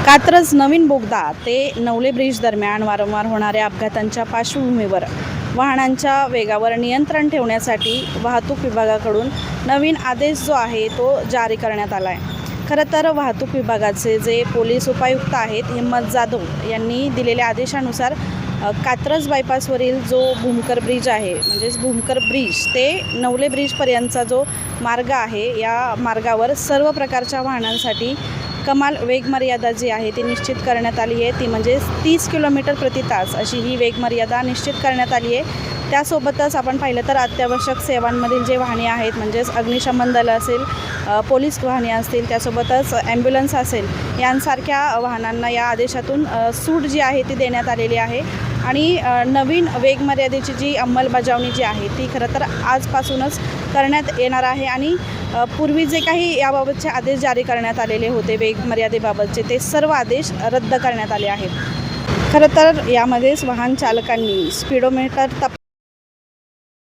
कात्रज नवीन बोगदा ते नवले ब्रिज दरम्यान वारंवार होणाऱ्या अपघातांच्या पार्श्वभूमीवर वाहनांच्या वेगावर नियंत्रण ठेवण्यासाठी वाहतूक विभागाकडून नवीन आदेश जो आहे तो जारी करण्यात आला आहे खरं तर वाहतूक विभागाचे जे पोलीस उपायुक्त आहेत हिम्मत जाधव यांनी दिलेल्या आदेशानुसार कात्रज बायपासवरील जो भूमकर ब्रिज आहे म्हणजेच भूमकर ब्रिज ते नवले ब्रिजपर्यंतचा जो मार्ग आहे या मार्गावर सर्व प्रकारच्या वाहनांसाठी कमाल वेगमर्यादा जी आहे ती निश्चित करण्यात आली आहे. ती म्हणजे तीस किलोमीटर प्रति तास अशी ही वेगमर्यादा निश्चित करण्यात आली आहे. त्यासोबतच आपण पाहिलं तर अत्यावश्यक सेवांमधील जे वाहने आहेत म्हणजेच अग्निशमन दल असेल पोलीस वाहने असतील त्यासोबतच ॲम्ब्युलन्स असेल यांसारख्या वाहनांना या आदेशातून सूट जी आहे ती देण्यात आलेली आहे. आणि नवीन वेगमर्यादेची जी अंमलबजावणी जी आहे ती खरं तर आजपासूनच करण्यात येणार आहे. आणि पूर्वी जे काही याबाबतचे आदेश जारी करण्यात आलेले होते वेगमर्यादेबाबतचे ते सर्व आदेश रद्द करण्यात आले आहेत. खरं तर यामध्येच वाहन चालकांनी स्पीडोमीटर तप